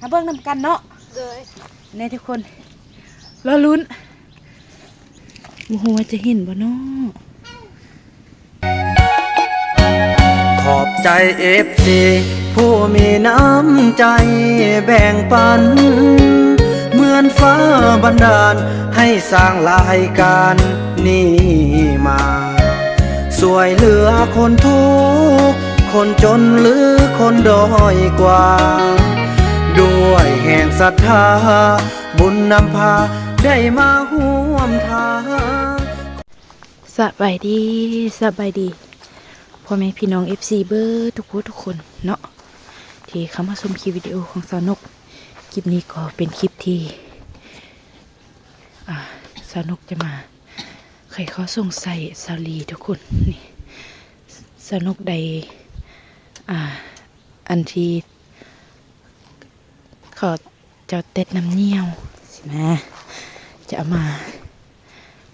หาเบิ่งนำกันเนาะเลยนี่ทุกคนรอลุ้นโอ้โหว่าจะเห็นบ่เนาะขอบใจเอฟซีผู้มีน้ำใจแบ่งปัน เหมือนฟ้าบันดาล ให้สร้างรายการนี้มาสวยเหลือคนทุกข์คนจนหรือคนด้อยกว่า ด้วยแห่งศรัทธา บุญนำพาได้มาห่วมทางสบายดีสบายดีพ่อแม่พี่น้อง FC เบอร์ทุกคนทุกคนเนาะที่เข้ามาชมคลิปวิดีโอของสาวนกคลิปนี้ก็เป็นคลิปที่สาวนกจะมาใครเขาสงสัยสาลีทุกคนนี่สาวนกใดอ่าอันที่ ขาเจะเต็ดน้ำเนียวใช่ไหมจะเอามา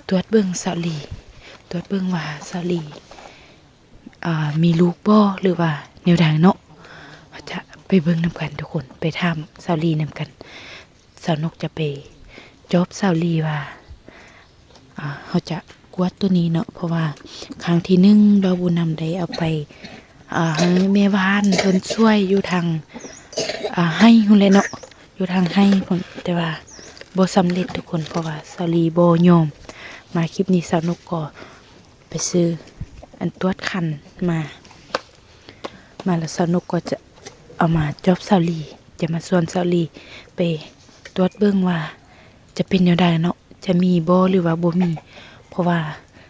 ตรวจเบิ่งสาลีตรวจเบิ่งว่าสาลีอ่ามีลูกบ่หรือว่าแนวใดเนาะเราจะไปเบิ่งนำกันทุกคนไปถามสาลีนำกันสาวนกจะไปจอบสาลีว่าอ่าเขาจะกวดตัวนี้เนาะเพราะว่าครั้งที่หนึ่งเราบุญนำได้เอาไปอ่าให้แม่บ้านเพิ่นช่วยอยู่ทางอ่า ให้หุ่นเลยเนาะอยู่ทางให้พุ่นแต่ว่าบ่สำเร็จทุกคนเพราะว่าสาลีโบ่ยม มาคลิปนี้สาวนกก็ไปซื้ออันตรวจคันมา มาแล้วสาวนกก็จะเอามาจอบสาลีจะมาส่วนสาลีไปตรวจเบิ่งว่า จะเป็นแนวใดเนาะจะมีโบหรือว่าโบมี เพราะว่า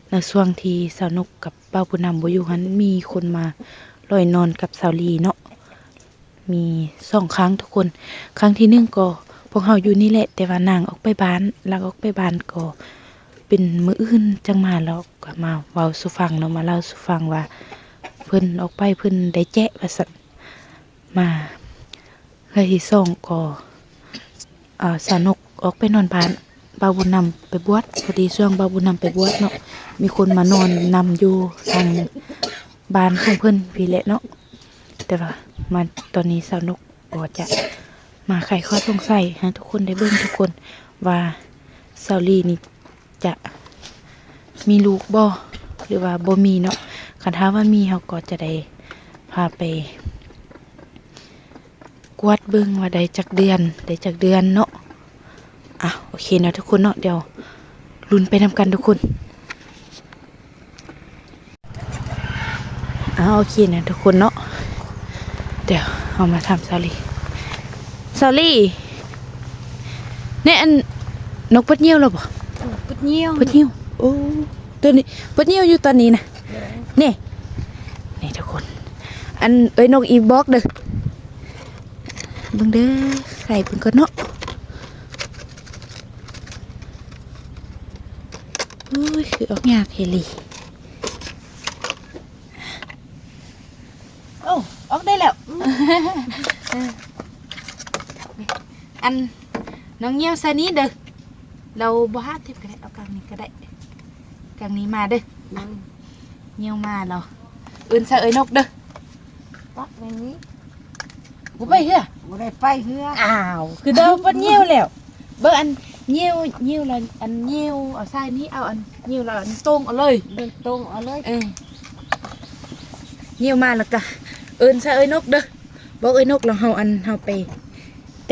ในช่วงที่สาวนกกับป้าผู้นำบ่อยู่หันมีคนมาลอยนอนกับสาลีเนาะ มีสองครั้งทุกคน ครั้งที่หนึ่งก็พวกเฮาอยู่นี่แหละ แต่ว่านางออกไปบ้านแล้วออกไปบ้านก็เป็นมืออื่นจังมาแล้วก็มาเว้าสุฟังเนาะมาเล่าสุฟังว่า เพิ่นออกไปเพิ่นได้แจ้ว่าซั่นมาเฮ้ยส่งก็อ่าสนุกออกไปนอนบ้านบาวบุญนำไปบวชพอดีช่วงบาวบุญนำไปบวชเนาะมีคนมานอนนำอยู่ทางบ้านของเพิ่นพี่แหละเนาะ แต่ว่ามาตอนนี้สาวนกก็จะมาไขข้อสงสัยให้ทุกคนได้เบิ่งทุกคนว่าสาวลีนี่จะมีลูกบ่หรือว่าบ่มีเนาะคันถ้าว่ามีเขาก็จะได้พาไป กวดเบิ่งว่าได้จักเดือนได้จักเดือนเนาะอะโอเคนะทุกคนเนาะเดี๋ยวลุ้นไปนำกันทุกคนอะโอเคนะทุกคนเนาะ เดี๋ยวเอามาทำซาลีซาลีเนี่ยอันนกปัดเยี่ยวเราบ่ปุดเงี้ยวปดหิ้วโอ้ตัวนี้ปดหิ้วอยู่ตอนนี้นะนี่นี่ทุกคน อันเอ้ยนกอีบอกเด้อเบิ่งเด้อไข่เพิ่นก็เนาะโอ้ยคือออกยากเฮลีโอ้ออกได้แล้ว อันน้องเงี้ยวใส่นี้เด้อเราบ้าทิพย์ก็ได้เอากลางนี้ก็ได้กลางนี้มาเด้อมันเงี้ยวมาเราอื่นใส่เอ้ยนกเด้อปักในนี้กูไปเหือบ่ได้ไป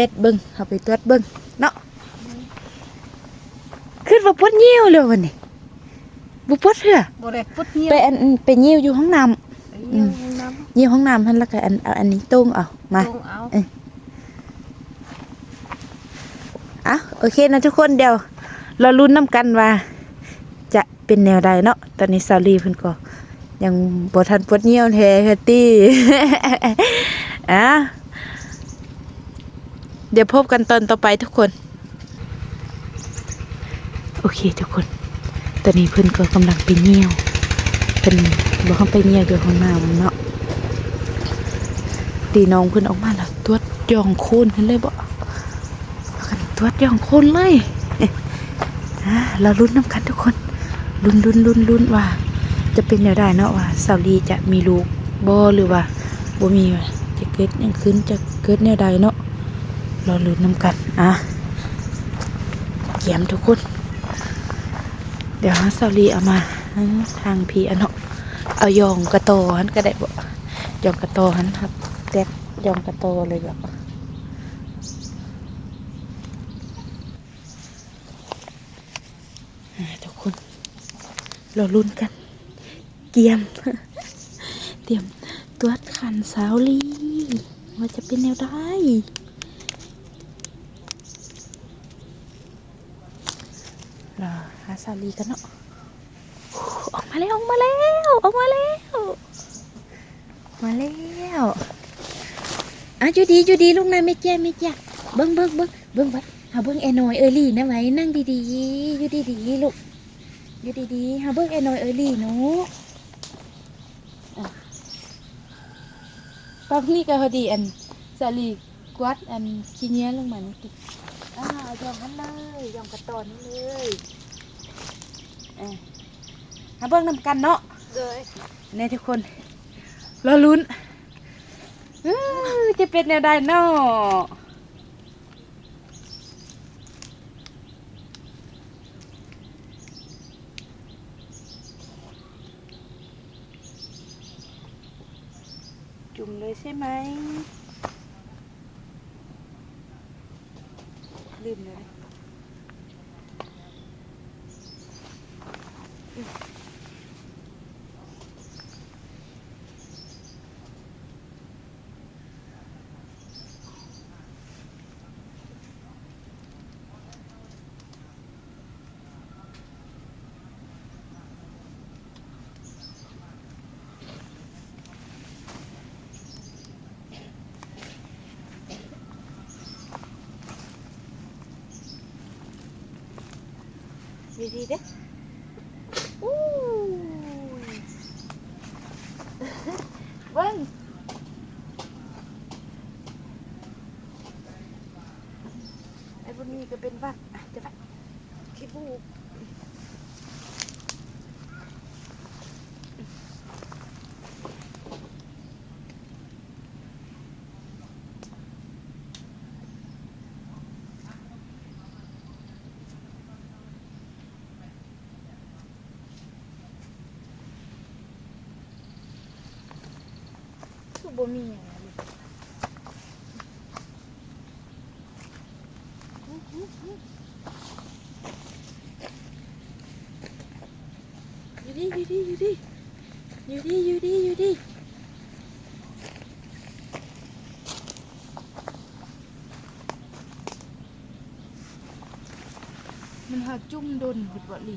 เฮืออ้าวคือเดิมปันเงี้ยวแล้วเบิ่งอันเงี้ยวเงี้ยวแล้วอันเงี้ยวเอาใส่นี้เอาอันเงี้ยวแล้วอันตรงเอาเลยเดินตรงเอาเลยเออเงี้ยวมาแล้วก็เอิ้นใส่เอ้ยนกเด้อบอกเอ้ยนกแล้วเฮาอันเฮาไปเต็ดเบิ่งเฮาไปตรวจเบิ่งเนาะขึ้นว่าปวดเงี้ยวเลยวันนี้บ่ปวดเหือบ่ได้ปุดเงี้ยวไปอันไปเยี่ยวอยู่ห้องน้เงี้ยวน้ำเยี่ยวห้องน้ำพันแล้วก็อันเอาอันนี้ต้งเอามาำตรงเอาอะโอเคนะทุกคนเดี๋ยวเราลุ้นน้ำกันว่า จะเป็นแนวใดเนาะตอนนี้สาวลีเพิ่นก็ยังบ่ทันปวดเยี่ยวแท้เฮตตี้อะ เดี๋ยวพบกันตอนต่อไปทุกคน โอเคทุกคน ตอนนี้เพิ่นก็กำลังไปเยี่ยวเพิ่นบ่เข้าไปเยี่ยวอยู่ห้องน้ำเนาะตีน้องเพิ่นออกมาแล้วตรวจยองโคนเห็นเลยบ่พากันตรวจยองโคนเลยอะเราลุ้นน้ำกันทุกคนลุ้นลุ้นลุ้นลุ้นว่า จะเป็นแนวได้เนาะว่าสาวลีจะมีลูกบ่หรือว่าบ่มีว่าจะเกิดยังขึ้นจะเกิดแนวใดเนาะ เรอลุ้นน้ำกันอะเกียมทุกคน เดี๋ยวฮะซาลีเอามาทางพีอันเนาะเอายองกระโตหันก็ได้บ่ยองกระโตหันครับแตกยองกระโตเลยแบบทุกคน เรอลุ้นกัน เกียม เตรียมตัวจขันสาวลีว่าจะเป็นแนวได้รอหา สาลีกันเนาะออกมาแล้วออกมาแล้วออกมาแล้วมาแล้วอะอยู่ดีอยู่ดีลูกนะไม่เจ้ไม่เจ้เบิ้งเบิ้งเบิ้งเบิ้งวัดหาเบิ้งแอนอยเออลี่นะไว้นั่งดีๆอยู่ดีๆลูกอยู่ดีๆหาเบิ้งแอนอยเออลี่นาะตอนนี้ก็พอดีอันสาลีกวัดอันขี้เนี้ยลงมานี่อ่ายอมกันเลยยอมกระตอนนี่เลย เอ่หาเบิ่งนำกันเนาะเลยนี่ทุกคนรอลุ้นอื้อจะเป็นแนวใดเนาะจุ่มเลยใช่ไหมลืมเลย ดีดีๆเด้อู้ยเบิ้งไอ้บนนี้ก็เป็นวัดอะจะไปขี้บูกคือ บ่มีอย่างนั้นอยู่ดีอยู่ดีอยู่ดีอยู่ดีอยู่ดีอยู่ดีมันหาจุ่มดนหุดบ่ลี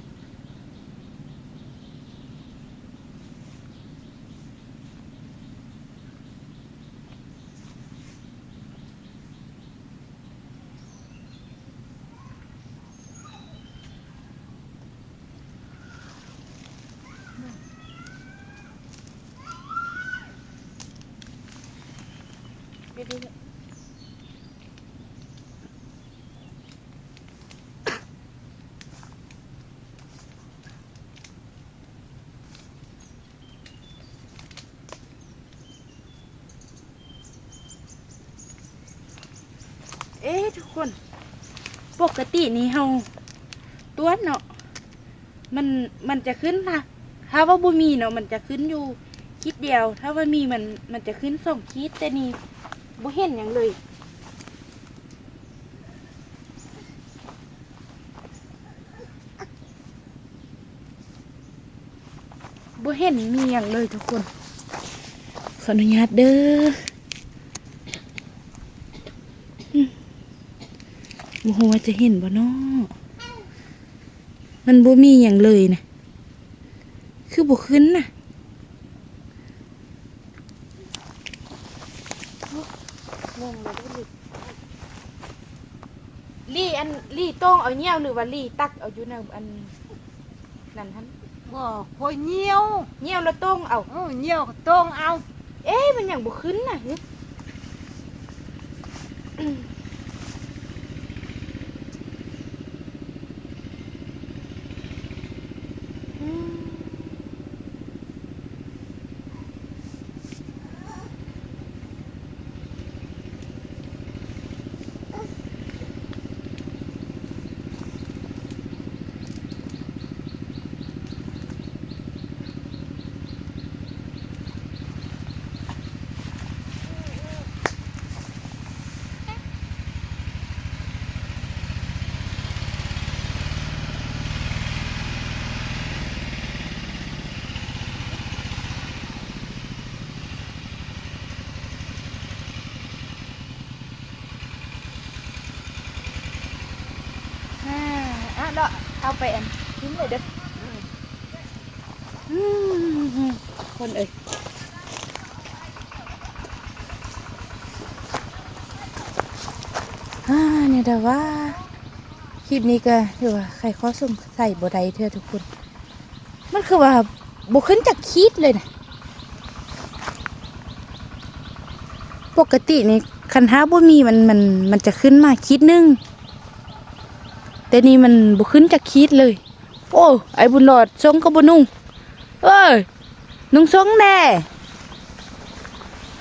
อ๊ะทุกคน ปกตินี่เฮาตัวเนาะมันมันจะขึ้นค่ะ ถ้าว่าบ่มีเนาะมันจะขึ้นอยู่คิดเดียว ถ้าว่ามีมันมันจะขึ้นสองคิดแต่นี่บ่เห็นอย่างเลยบ่เห็นมีอย่างเลยทุกคน ขออนุญาตเด้อมบ่ ฮู้ว่าจะเห็นบ่นาะมันบ่มีอย่างเลยนะคือบ่ขึ้นนะลี่อันลี่โต้งเอาเงี้ยวหรือว่าลี่ตักเอาอยู่ในอันนั่นทันบ่พอยเหนียวเงี้ยวแล้วโต้งเอาเออเหนียวก็ต้องเอา เอ๊ะมันอย่างบุขึ้นน่ะเฮ้ยอืมอืม เลาเอาไปอันทิ้งเลยเด้อคนเอ้ยอ่าเนี่ยแต่ว่าคลิปนี้ก็ถือว่าใครข้อสงสัยบ่ได้เถอะทุกคน มันคือว่าบ่ขึ้นจากคิดเลยนะปกตินี่คันห้าบ่มีมันมันมันจะขึ้นมาคิดหนึง แต่นี่มันบ่ขึ้นจากคิดเลย โอ้ ไอ้บุญหลอดทรงก็บ่นุ่ง เอ้ย นุ่งทรงแน่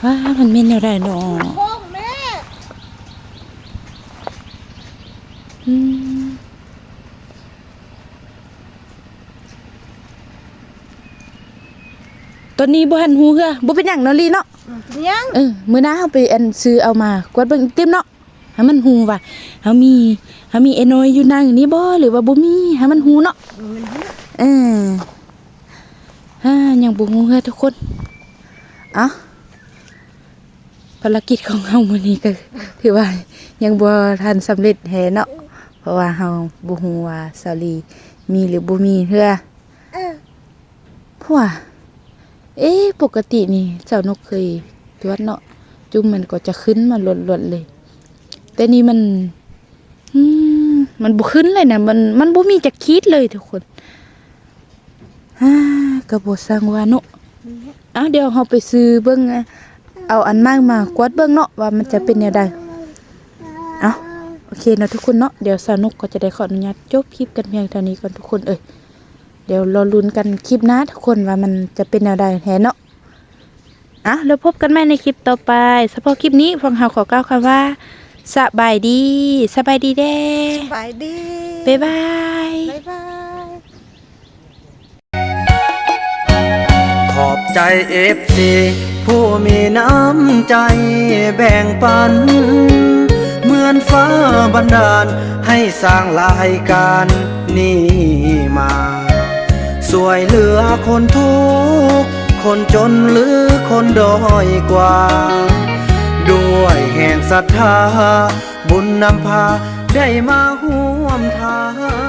ว้ามันเป็นแนวใดเนาะโค้งแม่อืมตอนนี้บ่หันหูเหือบ่เป็นหยังเนาะลีเนาะยังเออมื้อหน้าเฮาไปอันซื้อเอามากวาดเบิ่งเต็มเนาะ ให้มันฮู้ว่าเฮามีเฮามีไอ้น้อยอยู่นางอยู่นี่บ่หรือว่าบ่มีให้มันฮู้เนาะเออฮ่ายังบ่ฮู้เด้อทุกคนเอ้าภารกิจของเฮามื้อนี้ก็ถือว่ายังบ่ทันสำเร็จแฮเนาะเพราะว่าเฮาบ่ฮู้ว่าซาลีมีหรือบ่มีเทื่อเออเพราะว่าเอ๊ะปกตินี่เจ้านกเคยตรวจเนาะจุ่มมันก็จะขึ้นมาหลดๆเลย แต่นี่มันมันบ่ขึ้นเลยนะมันมันบ่มีจะคิดเลยทุกคนฮ่ากระบสร้างวานาะอ้าเดี๋ยวเราไปซื้อเบิ่งเอาอันมากมากวาดเบิ่งเนาะว่ามันจะเป็นแนวใดเอาโอเคเนาะทุกคนเนาะเดี๋ยวสาวนกก็จะได้ขออนุญาตจบคลิปกันเพียงเท่านี้ก่อนทุกคนเอ้ยเดี๋ยวรอลุ้นกันคลิปหน้าทุกคนว่ามันจะเป็นแนวใดแทนเนาะอะแล้วพบกันใหม่ในคลิปต่อไปสำหรับคลิปนี้ฟังเฮาขอกล่าวคำว่า สบายดี สบายดีเด้ไปดีบ๊ายบาย บ๊ายบาย ขอบใจเอฟซีผู้มีน้ำใจแบ่งปัน เหมือนฟ้าบันดาล ให้สร้างรายการนี้มา สวยเหลือคนทุกข์คนจนหรือคนด้อยกว่า ด้วยแห่งศรัทธา บุญนำพาได้มาห่วมทาง